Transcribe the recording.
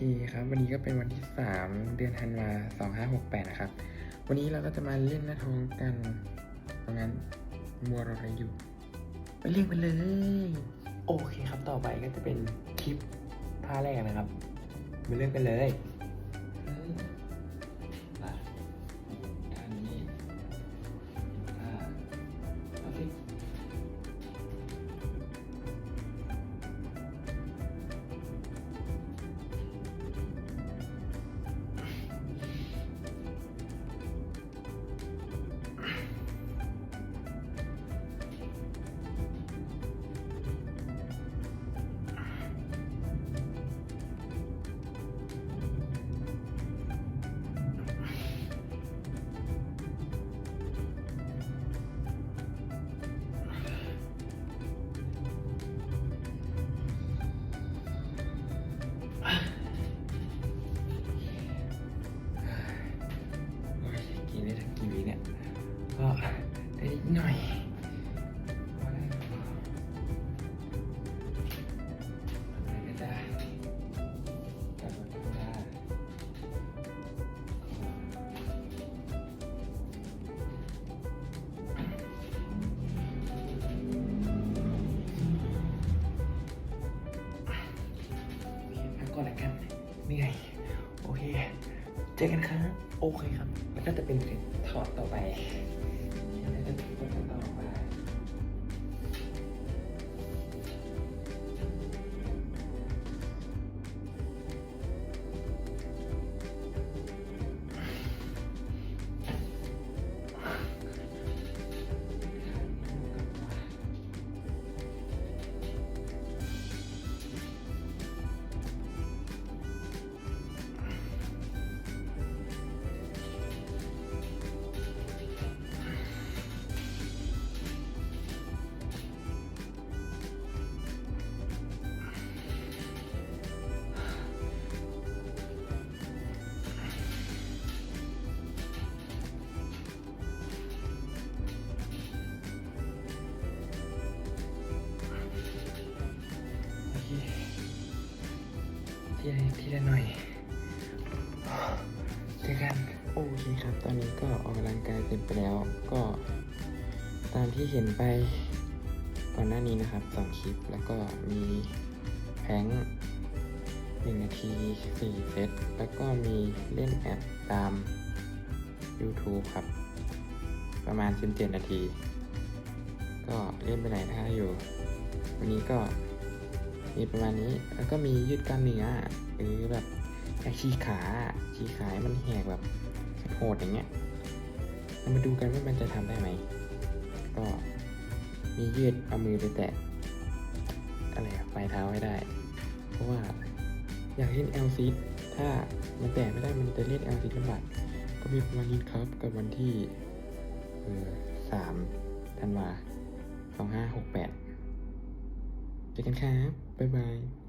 ครับ วันนี้ก็เป็นวันที่ 3 เดือนธันวาสองห้าหกแปดนะครับ วันนี้เราก็จะมาเล่นหน้าท้องกันเพราะงั้นมัวรออะไรอยู่ไปเล่นไปเลย โอเคครับต่อไปก็จะเป็นคลิปท่าแรกนะครับไปเล่นไปเลย หน่อยพอได้พอทำอะไรก็ได้กลับมาทำได้พักก่อนละกันเหนื่อยโอเค เจอกันครับ โอเคครับแล้วก็จะเป็นถอดต่อไป and then you can come back. ทีละทีละหน่อยเจอกันโอเคครับ ตอนนี้ก็ออกกำลังกายเสร็จไปแล้ว ก็ตามที่เห็นไปก่อนหน้านี้นะครับสองคลิป แล้วก็มีแพงหนึ่งนาทีสี่เซต แล้วก็มีเล่นแอดตาม YouTube ครับ ประมาณ 17 นาที ก็เล่นไปไหนท่าอยู่ วันนี้ก็ มีประมาณนี้แล้วก็มียืดกล้ามเนื้อหรือแบบชี้ขาชี้ขามันแหกแบบโหดอย่างเงี้ยเรามาดูกันว่ามันจะทำได้ไหมก็มียืดเอามือไปแตะอะไรปลายเท้าให้ได้ เพราะว่าอยากเล่นเอลซีถ้ามันแตะไม่ได้มันจะเล่นเอลซีลำบากก็มีประมาณนี้ครับกับวันที่เออสามธันวาสองห้าหกแปด จอกันครับ บ๊ายบาย